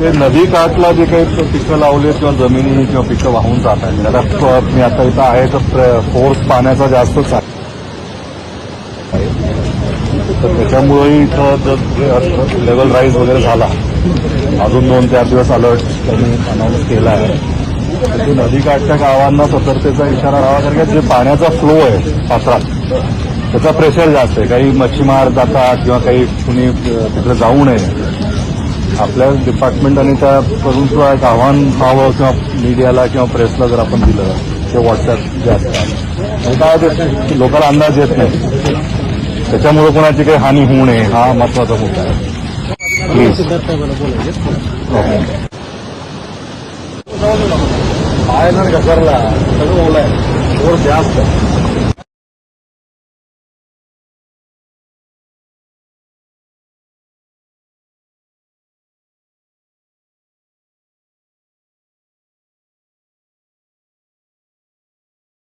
ते नदी काठला जे काही पिकं लावले किंवा जमिनी किंवा पिकं वाहून जात आहेत. त्याला मी आता इथं आहे तर फोर्स पाण्याचा जास्तच आहे. तर त्याच्यामुळेही इथं जर लेवल राईज वगैरे झाला अजून दोन चार दिवस अलर्ट त्यांनी अनाऊन्स केला आहे. नदी ते नदीकाठच्या गावांना सतर्कतेचा इशारा राहावा कारण जे पाण्याचा फ्लो आहे पात्रात त्याचा प्रेशर जास्त आहे. काही मच्छीमार जातात किंवा काही कुणी तिकडे जाऊ नये. आपल्या डिपार्टमेंट आणि त्या करून किंवा एक आव्हान व्हावं किंवा मीडियाला किंवा प्रेसला जर आपण दिलं ते व्हॉट्सअप जे असतात आणि काय ते लोकांना अंदाज येत नाही. त्याच्यामुळे कोणाची काही हानी होऊ नये हा महत्त्वाचा मुद्दा आहे. प्लीज पाय ना घसरला सगळं ओलाय जोर जास्त.